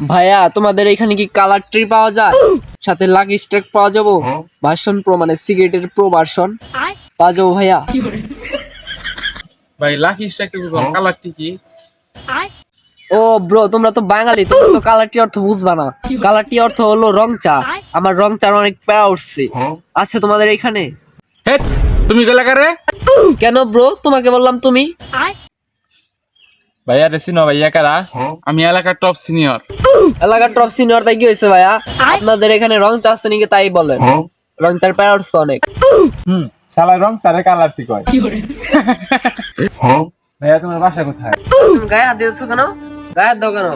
ভাইয়া তোমাদের এখানে কি কালার ট্রি পাওয়া যায়? সাথে লাকি স্ট্যাক পাওয়া যাব? ভার্সন প্রো মানে সিগারেটের প্রো ভার্সন। পাওয়া যাব ভাইয়া? ভাই লাকি স্ট্রাইকটা বুঝলাম কালারটি কি? ও ব্রো তোমরা তো বাঙালি তোমরা তো কালারটি অর্থ বুঝবা না। কালারটি অর্থ হলো রং চা। আমার রং চার অনেক প্যারা উঠছে। আচ্ছা তোমাদের এখানে? হে তুমি গেলা কারে? কেন ব্রো তোমাকে বললাম তুমি। ভাইয়া রেসি না ভাইয়া কারা? আমি এলাকার টপ সিনিয়র এলাকার টপ সিনিয়র তাই কি হয়েছে ভাইয়া? আপনাদের এখানে রং চা আছে নাকি তাই বলেন। রং চার প্যারা উঠছে অনেক। হুম শালা রং সারে কালারটি কয় ভাইয়া তোমার বাসা কোথায়? তুমি গায়ে হাত দিয়েছ কেন? গায়ে হাত দাও কেন?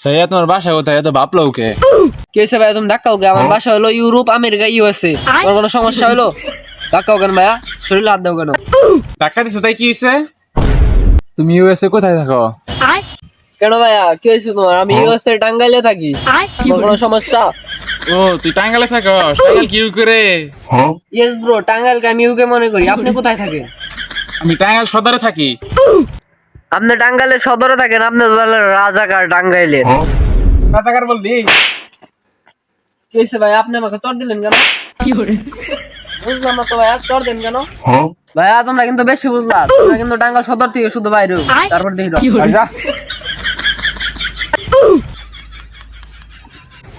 ভাইয়া তোমার বাসা কোথায়? এত ভাবলো ওকে কি হয়েছে ভাইয়া তুমি ধাক্কাও কে আমার বাসা হলো ইউরোপ আমেরিকা ইউএসএ। তোমার কোনো সমস্যা হলো? ধাক্কাও কেন ভাইয়া শরীরে হাত দাও কেন? টাকা দিছো তাই কি হয়েছে? তুমি ইউএসএ কোথায় থাকো? কেন ভাইয়া? কি হয়েছে তোমার? আমি ইউএসএ টাঙ্গাইলে থাকি। কোনো সমস্যা? ও তুই টাঙ্গালে থাকো। টাঙ্গাল কি করে ইয়েস ব্রো টাঙ্গাইলকে আমি ইউকে মনে করি। আপনি কোথায় থাকেন? আমি টাঙ্গাল সদরে থাকি। আপনি টাঙ্গাইলের সদরে থাকেন আপনি তাহলে রাজাকার টাঙ্গাইলের রাজাকার বললি? কি হয়েছে ভাই আপনি আমাকে চর দিলেন কেন? বুঝলাম না তো ভাইয়া চর দেন কেন? ভাইয়া তোমরা কিন্তু বেশি বুঝলা। তোমরা কিন্তু টাঙ্গাইল সদর থেকে শুধু বাইরে তারপর দেখি দাও। যা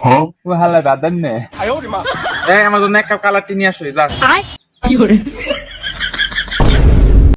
ও হালা দাদান নে। এই আমার জন্য এক কাপ কালারটি নিয়ে আসো যা